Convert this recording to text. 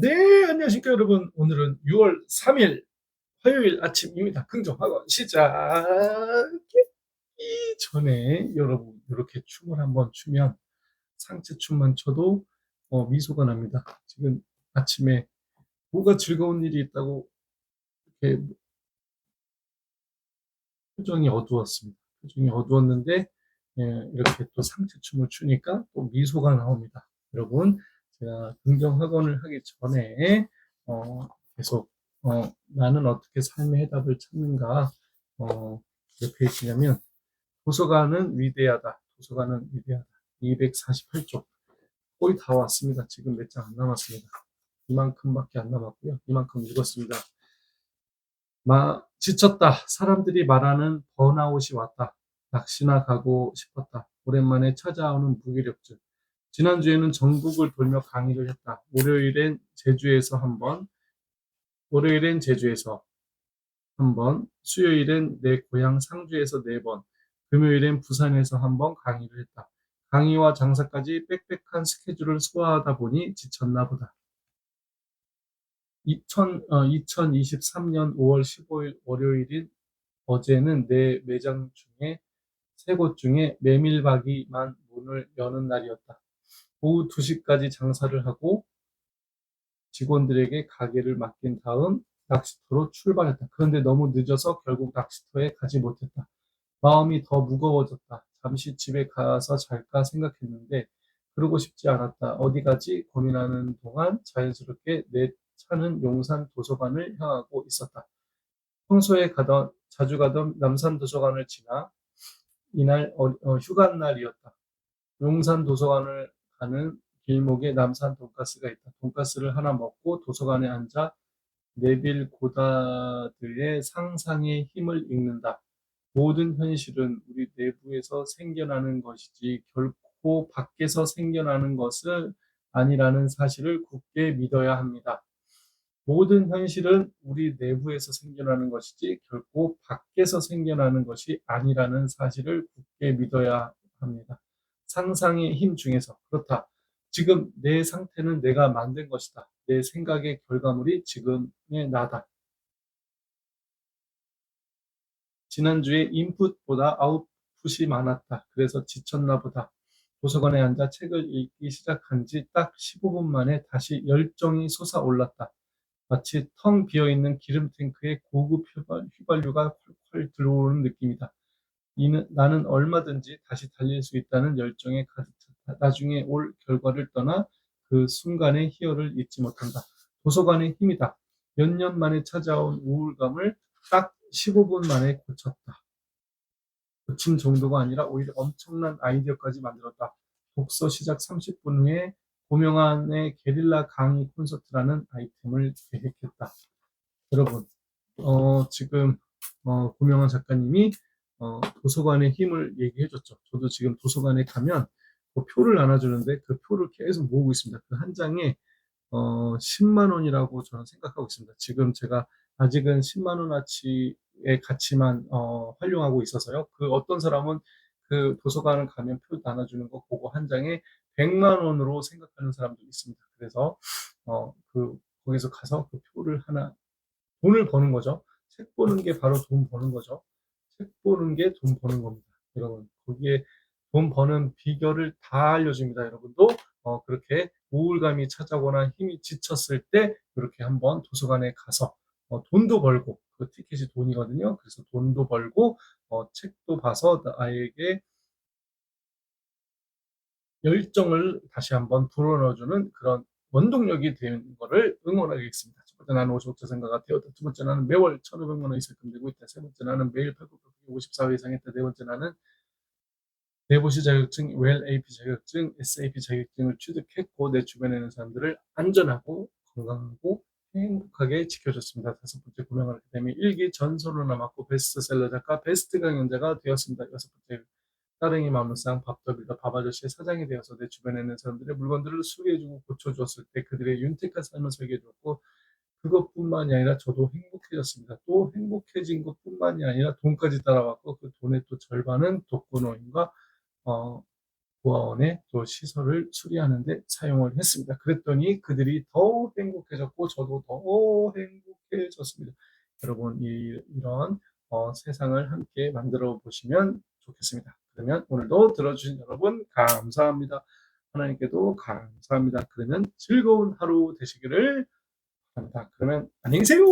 네, 안녕하십니까, 여러분. 오늘은 6월 3일 화요일 아침입니다. 긍정학원 시작하기 전에 여러분, 이렇게 춤을 한번 추면 상체 춤만 춰도 어, 미소가 납니다. 지금 아침에 뭐가 즐거운 일이 있다고 이렇게 표정이 어두웠습니다. 표정이 어두웠는데 예, 이렇게 또 상체 춤을 추니까 또 미소가 나옵니다. 여러분, 제가 긍정 학원을 하기 전에 어, 계속 어, 나는 어떻게 삶의 해답을 찾는가 어, 몇 페이지냐면 도서관은 위대하다. 도서관은 위대하다. 248쪽 거의 다 왔습니다. 지금 몇 장 안 남았습니다. 이만큼밖에 안 남았고요. 이만큼 읽었습니다. 마, 지쳤다. 사람들이 말하는 번아웃이 왔다. 낚시나 가고 싶었다. 오랜만에 찾아오는 무기력증. 지난주에는 전국을 돌며 강의를 했다. 월요일엔 제주에서 한 번, 월요일엔 제주에서 한 번, 수요일엔 내 고향 상주에서 네 번, 금요일엔 부산에서 한 번 강의를 했다. 강의와 장사까지 빽빽한 스케줄을 소화하다 보니 지쳤나 보다. 2000, 어, 2023년 5월 15일 월요일인 어제는 내 매장 중에 세 곳 중에 메밀박이만 문을 여는 날이었다. 오후 2시까지 장사를 하고 직원들에게 가게를 맡긴 다음 낚시터로 출발했다. 그런데 너무 늦어서 결국 낚시터에 가지 못했다. 마음이 더 무거워졌다. 잠시 집에 가서 잘까 생각했는데 그러고 싶지 않았다. 어디 가지 고민하는 동안 자연스럽게 내 차는 용산 도서관을 향하고 있었다. 평소에 가던 자주 가던 남산 도서관을 지나 이날 어, 어, 휴가 날이었다. 용산 도서관을 가는 길목에 남산 돈가스가 있다. 돈가스를 하나 먹고 도서관에 앉아 네빌 고다드의 상상의 힘을 읽는다. 모든 현실은 우리 내부에서 생겨나는 것이지 결코 밖에서 생겨나는 것은 아니라는 사실을 굳게 믿어야 합니다. 모든 현실은 우리 내부에서 생겨나는 것이지 결코 밖에서 생겨나는 것이 아니라는 사실을 굳게 믿어야 합니다. 상상의 힘 중에서 그렇다. 지금 내 상태는 내가 만든 것이다. 내 생각의 결과물이 지금의 나다. 지난주에 인풋보다 아웃풋이 많았다. 그래서 지쳤나 보다. 도서관에 앉아 책을 읽기 시작한 지 딱 15분 만에 다시 열정이 솟아올랐다. 마치 텅 비어있는 기름 탱크에 고급 휘발, 유가 콸콸 들어오는 느낌이다. 이는, 나는 얼마든지 다시 달릴 수 있다는 열정에 가득 찼다. 나중에 올 결과를 떠나 그 순간의 희열을 잊지 못한다. 도서관의 힘이다. 몇 년 만에 찾아온 우울감을 딱 15분 만에 고쳤다. 고친 정도가 아니라 오히려 엄청난 아이디어까지 만들었다. 독서 시작 30분 후에 고명한의 게릴라 강의 콘서트라는 아이템을 계획했다. 여러분, 어, 지금 어, 고명한 작가님이 어, 도서관의 힘을 얘기해 줬죠. 저도 지금 도서관에 가면 그 표를 나눠주는데 그 표를 계속 모으고 있습니다. 그 한 장에 어, 10만 원이라고 저는 생각하고 있습니다. 지금 제가 아직은 10만 원어치의 가치만 어, 활용하고 있어서요. 그 어떤 사람은 그 도서관을 가면 표 나눠주는 거 보고 한 장에 100만 원으로 생각하는 사람도 있습니다. 그래서 어, 그 거기서 가서 그 표를 하나 돈을 버는 거죠. 책 보는 게 바로 돈 버는 거죠. 책 보는 게 돈 버는 겁니다. 여러분 거기에 돈 버는 비결을 다 알려줍니다. 여러분도 어, 그렇게 우울감이 찾아오거나 힘이 지쳤을 때 이렇게 한번 도서관에 가서 어, 돈도 벌고 그 티켓이 돈이거든요. 그래서 돈도 벌고 어, 책도 봐서 아이에게 열정을 다시 한번 불어넣어주는 그런 원동력이 되는 것을 응원하겠습니다. 첫 번째 나는 55자 생각가 되었다. 두 번째 나는 매월 1,500만 원 이상금 들고 있다. 세 번째 나는 매일 854회 이상 했다. 네 번째 나는 내부시 자격증, 웰 AP 자격증, SAP 자격증을 취득했고 내 주변에 있는 사람들을 안전하고 건강하고 행복하게 지켜줬습니다. 다섯 번째 고명을 아카데미 일기 전설로 남았고 베스트셀러 작가, 베스트 강연자가 되었습니다. 여섯 번째 따릉이 마무상 밥더비가 밥아저씨의 사장이 되어서 내 주변에 있는 사람들의 물건들을 수리해주고 고쳐주었을 때 그들의 윤택한 삶을 설계해줬고 그것뿐만이 아니라 저도 행복해졌습니다. 또 행복해진 것뿐만이 아니라 돈까지 따라왔고 그 돈의 또 절반은 독거노인과 어, 고아원의 또 시설을 수리하는데 사용을 했습니다. 그랬더니 그들이 더 행복해졌고 저도 더 행복해졌습니다. 여러분 이, 이런 어, 세상을 함께 만들어 보시면 좋겠습니다. 그러면 오늘도 들어주신 여러분 감사합니다. 하나님께도 감사합니다. 그러면 즐거운 하루 되시기를 그러면 안녕히 계세요.